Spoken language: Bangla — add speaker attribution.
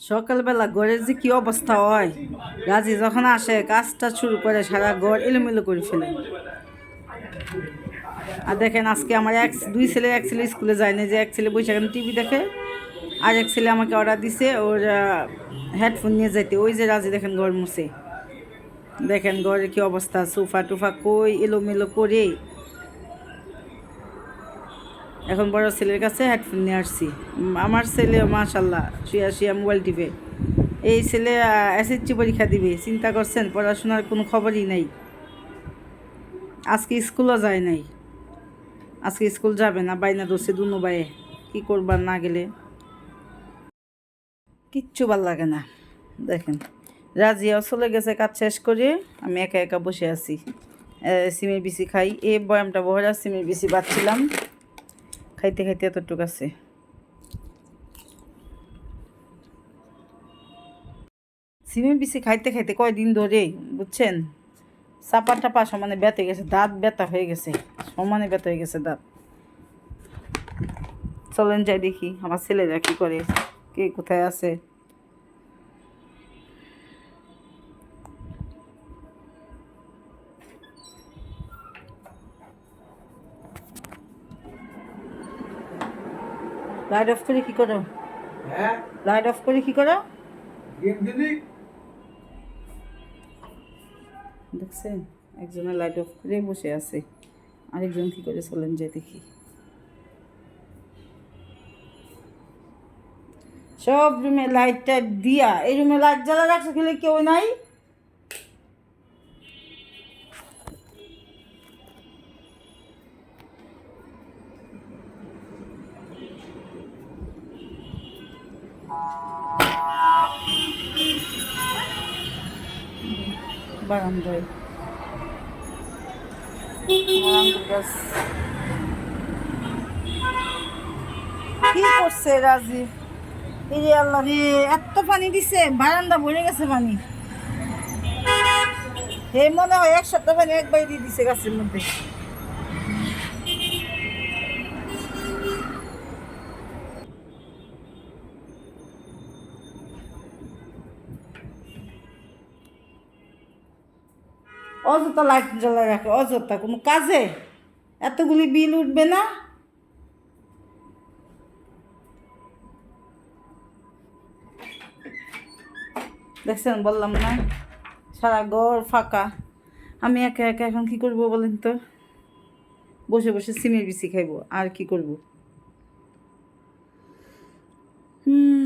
Speaker 1: সকালবেলা ঘরের যে কি অবস্থা হয়? রাজি যখন আসে, কাজটা শুরু করে সারা ঘর এলোমেলো করে ফেলে। আর দেখেন আজকে আমার এক, দুই ছেলে এক ছেলে স্কুলে যায় না যে এক ছেলে বসে এখন টিভি দেখে, আর এক ছেলে আমাকে অর্ডার দিছে ওর হেডফোন নিয়ে যাইতে। ওই যে রাজি দেখেন ঘর মুছে। দেখেন ঘরের কি অবস্থা? সোফা টোফা কই এলোমেলো করে এখন বড় ছেলের কাছে হেডফোন নিয়ে আসছি। আমার ছেলে মাশাল্লাহ শুয়া শুয়া মোবাইল টিপে। এই ছেলে এসএসসি পরীক্ষা দিবে, চিন্তা করছেন, পড়াশোনার কোনো খবরই নাই। আজকে স্কুলও যায় নাই। আজকে স্কুল যাবে না, বাইনা দোষে দুনো বাইয়ে কী করবার না গেলে? কিচ্ছু ভালো লাগে না। দেখেন, রাজিয়াও চলে গেছে কাজ শেষ করে, আমি একা একা বসে আছি। সিমের বিসি খাই। এই বয়ামটা বহরা, সিমের বিসি বাচ্ছিলাম খাইতে খাইতে এতটুকু আছে। সিমের বিসি খাইতে খাইতে কয়দিন ধরে বুঝছেন? চাপা টাপা সমানে ব্যথা গেছে, দাঁত ব্যথা হয়ে গেছে, সমানে ব্যথা হয়ে গেছে দাঁত। চলেন যাই দেখি, আমার ছেলেরা কি করে, কে কোথায় আছে? লাইট অফ করে কি করো?
Speaker 2: হ্যাঁ?
Speaker 1: লাইট অফ করে কি করো? দেখছেন? একজনের লাইট অফ করে বসে আছে। আরেকজন কি করে চলেন যে দেখি। সব রুমে লাইটটা দিয়া। এই রুমে লাইট জ্বালা রাখছে খেলে কেউ নাই? বারান্দায়। কি করছে রাজি এই আল্লাহ রে, এত পানি দিছে, বারান্দা ভরে গেছে পানি। হে মনে হয় এক সপ্তাহ পানি একবার দিয়ে দিছে গাছের মধ্যে। অযথা লাইট জ্বালা রাখে, অযথা। কোনো কাজে এতগুলি বিল উঠবে না। দেখছেন, বললাম না, সারা ঘর ফাঁকা। আমি একা একা এখন কি করব বলেন তো? বসে বসে সিমের বিচি খাইব, আর কি করব? হুম।